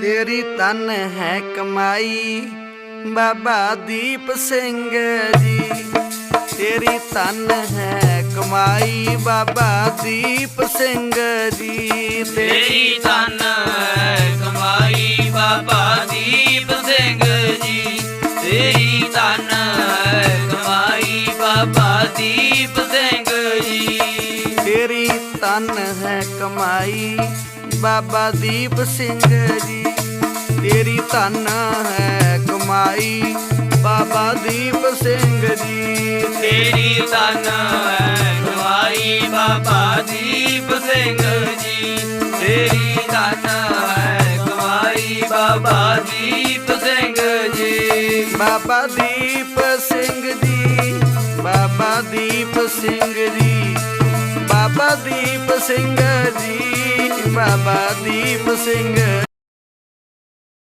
ਤੇਰੀ ਤਨ ਹੈ ਕਮਾਈ ਬਾਬਾ ਦੀਪ ਸਿੰਘ ਜੀ। ਤੇਰੀ ਤਨ ਹੈ ਕਮਾਈ ਬਾਬਾ ਦੀਪ ਸਿੰਘ ਜੀ। ਤੇਰੀ ਤਨ ਹੈ ਕਮਾਈ ਬਾਬਾ ਦੀਪ ਸਿੰਘ ਜੀ। ਤੇਰੀ ਤਨ ਹੈ ਕਮਾਈ ਬਾਬਾ ਦੀਪ ਸਿੰਘ ਜੀ। ਤੇਰੀ ਤਨ ਹੈ ਕਮਾਈ ਬਾਬਾ ਦੀਪ ਸਿੰਘ ਜੀ। ਤਨ ਹੈ ਕਮਾਈ ਬਾਬਾ ਦੀਪ ਸਿੰਘ ਜੀ ਤੇਰੀ ਤਨ ਹੈ ਕਮਾਈ ਬਾਬਾ ਦੀਪ ਸਿੰਘ ਜੀ। ਤੇਰੀ ਤਨ ਹੈ ਕਮਾਈ ਬਾਬਾ ਦੀਪ ਸਿੰਘ ਜੀ। ਬਾਬਾ ਦੀਪ ਸਿੰਘ ਜੀ ਬਾਬਾ ਦੀਪ ਸਿੰਘ ਜੀ। ਬਾਬਾ ਦੀਪ ਸਿੰਘ ਜੀ ਬਾਬਾ ਦੀਪ ਸਿੰਘ